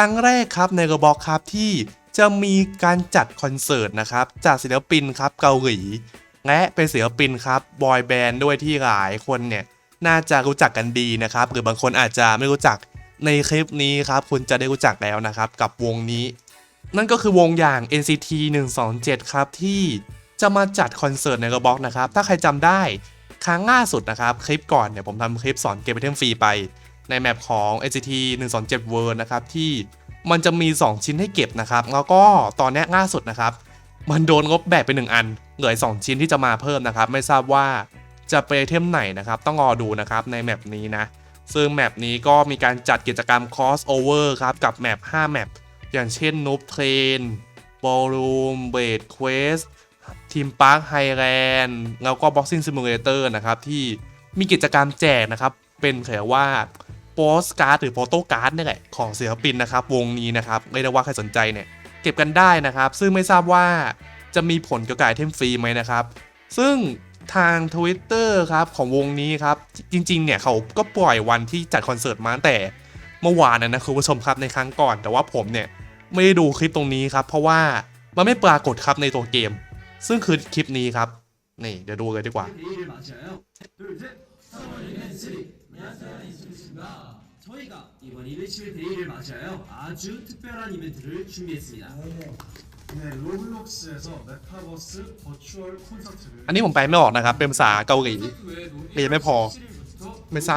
ครั้งแรกครับในกระบอกครับที่จะมีการจัดคอนเสิร์ตนะครับจากศิลปินครับเกาหลีและเป็นศิลปินครับบอยแบนด์ด้วยที่หลายคนเนี่ยน่าจะรู้จักกันดีนะครับหรือบางคนอาจจะไม่รู้จักในคลิปนี้ครับคุณจะได้รู้จักแล้วนะครับกับวงนี้ นั่นก็คือวงอย่าง NCT 127 ครับที่จะมาจัดคอนเสิร์ตในกระบอกนะครับถ้าใครจำได้ครั้งล่าสุดนะครับคลิปก่อนเนี่ยผมทำคลิปสอนเก็บไอเทมฟรีไป ในแมปของ NCT 127 World นะครับ ที่มันจะมี 2 ชิ้นให้เก็บนะครับ แล้วก็ตอนนี้ยล่าสุดนะครับ มันโดนลบแบบไปหนึ่งอัน เหลืออกสองชิ้นที่จะมาเพิ่มนะครับ ไม่ทราบว่าจะไปเทมไหนนะครับ ต้องรอดูนะครับในแมปนี้นะ ซึ่งแมปนี้ก็มีการจัดกิจกรรม crossover ครับ กับแมป5แมปอย่างเช่น Noob Train Ballroom b a d Quest Team Park Highland แล้วก็ Boxing Simulator นะครับ ที่มีกิจกรรมแจกนะครับ เป็นเรียว่า โปสการ์ดหรือโฟโต้การ์ดนี่แหละของศิลปินนะครับ วงนี้นะครับไม่ได้ว่าใครสนใจเนี่ยเก็บกันได้นะครับ ซึ่งไม่ทราบว่าจะมีผลเกี่ยวกับไอเทมฟรีไหมนะครับ ซึ่งทาง Twitter ครับของวงนี้ครับ จริง ๆ เนี่ยเขาก็ปล่อยวันที่จัดคอนเสิร์ตมาตั้งแต่เมื่อวานนะนะคุณผู้ชมครับในครั้งก่อน แต่ว่าผมเนี่ยไม่ได้ดูคลิปตรงนี้ครับ เพราะว่ามันไม่ปรากฏครับในตัวเกม ซึ่งคือคลิปนี้ครับ นี่เดี๋ยวดูเลยดีกว่า 데이를 맞아요. 둘, 셋. 3월 3. 저희가 이번 이벤트의 데이를 맞아요. 아주 특별한 이벤트를 준비했습니다. 네, 로블록스에서 메타버스 버추얼 콘서트를 อันนี้ผมแปลไม่ออกนะครับ เป็นภาษาเกาหลี 네, 몇 퍼? 몇 삽,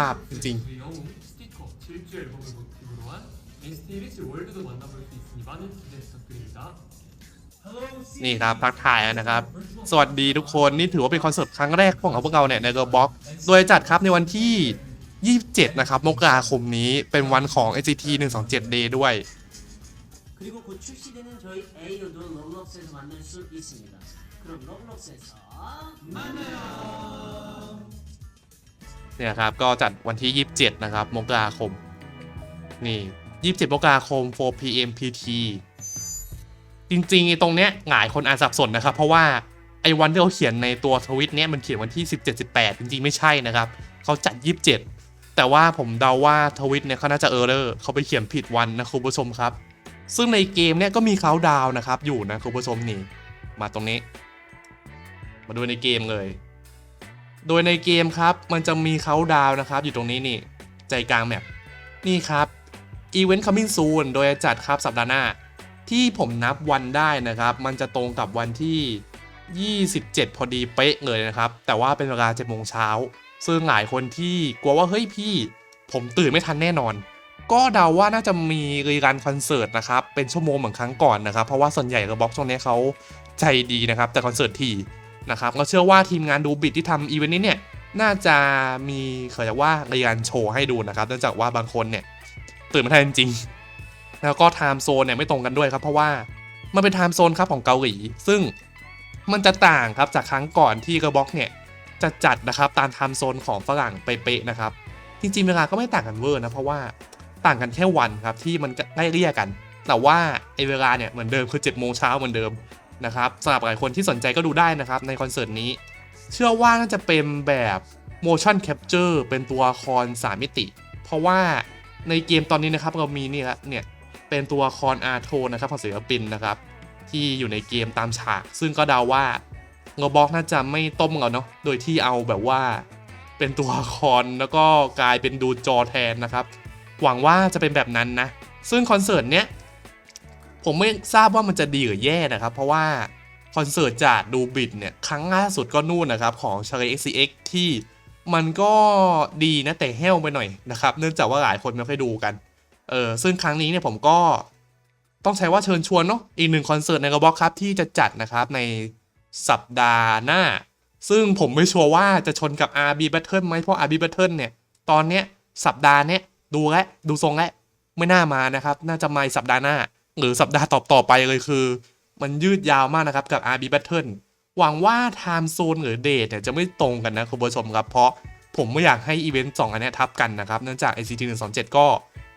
찡찡. 영웅 스티커 질주 앨범을 모티브로 한 NCT 127 월드도 만나볼 수 있으니 많은 기대 부탁드립니다. นี่ครับทักทายนะครับ สวัสดีทุกคนนี่ถือว่าเป็นคอนเสิร์ตครั้งแรกของพวกเราเนี่ยในเกอร์บ็อกโดยจัดครับในวันที่ 27 นะครับ มกราคมนี้เป็นวันของ NCT 127 Day ด้วย 그리고 곧 출시되는 저희 에이어도 럭럭스에서 만날 수 있습니다. 그럼 럭럭스에서 만나요. เนี่ยครับ ก็จัดวันที่ 27 นะครับ มกราคม นี่ 27 มกราคม 4 p.m. PT จริงๆไอ้ตรงเนี้ยหลายคนอาจสับสนนะครับ เพราะว่าไอ้วันที่เขาเขียนในตัวทวิตเนี้ยมันเขียนวันที่ 17 18 จริงๆ ไม่ใช่นะครับ เขาจัด 27 แต่ว่าผมเดาว่าทวิตเนี่ยเขาน่าจะเออร์เลอร์เขาไปเขียนผิดวันนะคุณผู้ชมครับ ซึ่งในเกมเนี่ยก็มีเขาดาวนะครับ อยู่นะคุณผู้ชมนี่มาตรงนี้ มาดูในเกมเลย โดยในเกมครับ มันจะมีเขาดาวนะครับ อยู่ตรงนี้นี่ ใจกลางแมปนี่ครับ Event Coming Soon โดยจะจัดครับสัปดาห์หน้า ที่ผมนับวันได้นะครับ มันจะตรงกับวันที่ 27 พอดีเป๊ะเลยนะครับ แต่ว่าเป็นเวลา7โมงเช้า ซึ่งหลายคนที่กลัวว่าเฮ้ยพี่ ผมตื่นไม่ทันแน่นอน ก็เดาว่าน่าจะมีรีรันคอนเสิร์ตนะครับ เป็นชั่วโมงเหมือนครั้งก่อนนะครับ เพราะว่าส่วนใหญ่ระบอกช่วงนี้เขาใจดีนะครับ แต่คอนเสิร์ตทีนะครับก็เชื่อว่าทีมงานดูบิดที่ทำอีเวนต์นี้เนี่ย น่าจะมีเขาเรียกว่ารีรันโชว์ให้ดูนะครับเนื่องจากว่าบางคนเนี่ยตื่นไม่ทันจริงแล้วก็ไทม์โซนเนี่ยไม่ตรงกันด้วยครับเพราะว่ามันเป็นไทม์โซนครับของเกาหลี ซึ่งมันจะต่างครับจากครั้งก่อนที่กระบอกเนี่ย จะจัดนะครับ ตามไทม์โซนของฝรั่งเป๊ะๆนะครับ จริง ๆ เวลาก็ไม่ต่างกันเวอร์นะเพราะว่าต่างกันแค่วันครับที่มันใกล้เรียกกัน แต่ว่าไอเวลาเนี่ยเหมือนเดิมคือ7จ็ดโมงเช้าเหมือนเดิมนะครับสำหรับหลายคนที่สนใจก็ดูได้นะครับในคอนเสิร์ตนี้ เชื่อว่าน่าจะเป็นแบบ motion capture เป็นตัวละครสามมิติ เพราะว่าในเกมตอนนี้นะครับเรามีนี่ครับเนี่ยเป็นตัวละครอาร์โทนะครับของศิลปินนะครับที่อยู่ในเกมตามฉาก ซึ่งก็เดาว่า เงาบอกน่าจะไม่ต้มเอาเนาะโดยที่เอาแบบว่าเป็นตัวละครแล้วก็กลายเป็นดูจอแทนนะครับ หวังว่าจะเป็นแบบนั้นนะ ซึ่งคอนเสิร์ตเนี้ยผมไม่ทราบว่ามันจะดีหรือแย่นะครับ เพราะว่าคอนเสิร์ตจากดูบิดเนี่ยครั้งล่าสุดก็นู่นนะครับ ของ c h a r l i XCX ที่มันก็ดีนะแต่แห้วไปหน่อยนะครับ เนื่องจากว่าหลายคนไม่ค่อยดูกัน เออซึ่งครั้งนี้เนี่ยผมก็ต้องใช้ว่าเชิญชวนเนาะอีกหนึ่งคอนเสิร์ตในกระบอกครับที่จะจัดนะครับใน สัปดาห์หน้า ซึ่งผมไม่ชัวร์ว่าจะชนกับ RB Battle ไหมเพราะ RB Battle เนี่ย ตอนเนี้ยสัปดาห์เนี้ยดูแลวดูทรงแล้วไม่น่ามานะครับ น่าจะมาสัปดาห์หน้า หรือสัปดาห์ต่อต่อไปเลยคือ มันยืดยาวมากนะครับกับ RB Battle หวังว่า Time Zone หรือเดทเนี่ยจะไม่ตรงกันนะคุณผู้ชมครับ เพราะผมไม่อยากให้อีเวนต์สองอันนี้ทับกันนะครับเนื่องจาก NCT 127 ก็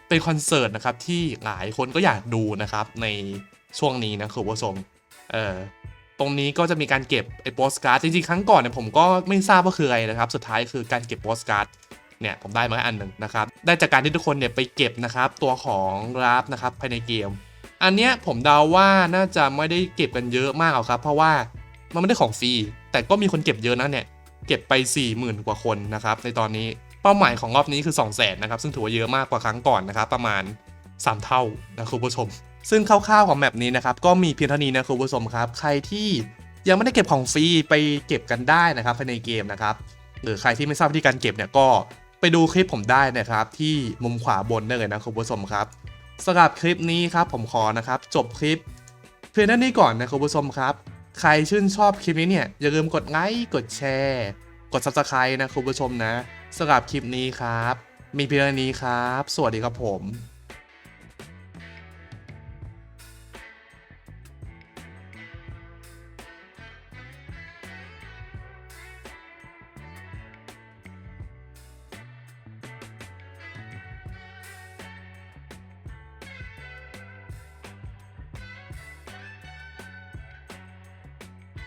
เป็นคอนเสิร์ตนะครับที่หลายคนก็อยากดูนะครับในช่วงนี้นะคุณผู้ชมเออ ตรงนี้ก็จะมีการเก็บไอ้โปสการ์ดจริงๆ ครั้งก่อนเนี่ยผมก็ไม่ทราบว่าคืออะไรนะครับ สุดท้ายคือการเก็บโปสการ์ดเนี่ยผมได้มาแค่อันหนึ่งนะครับ ได้จากการที่ทุกคนเนี่ยไปเก็บนะครับตัวของราฟนะครับภายในเกม อันเนี้ยผมเดาว่าน่าจะไม่ได้เก็บกันเยอะมากหรอกครับ เพราะว่ามันไม่ได้ของฟรีแต่ก็มีคนเก็บเยอะนะเนี่ยเก็บไป 40,000 กว่าคนนะครับในตอนนี้เป้าหมายของรอบนี้คือ 2 0 0 0 0นนะครับซึ่งถือว่าเยอะมากกว่าครั้งก่อนนะครับประมาณ 3 เท่านะคุณผู้ชม ซึ่งคร่าวๆของแมปนี้นะครับก็มีเพียงเท่านี้นะคุณผู้ชมครับ ใครที่ยังไม่ได้เก็บของฟรีไปเก็บกันได้นะครับภายในเกมนะครับหรือใครที่ไม่ทราบวิธีการเก็บเนี่ยก็ไปดูคลิปผมได้นะครับ ที่มุมขวาบนได้เลยนะคุณผู้ชมครับสำหรับคลิปนี้ครับผมขอนะครับ จบคลิป เพียงเท่านี้ก่อนนะคุณผู้ชมครับ ใครชื่นชอบคลิปนี้เนี่ยอย่าลืมกดไลค์กดแชร์ กด subscribe นะคุณผู้ชมนะสำหรับคลิปนี้ครับ มีเพียงเท่านี้ครับ สวัสดีครับผม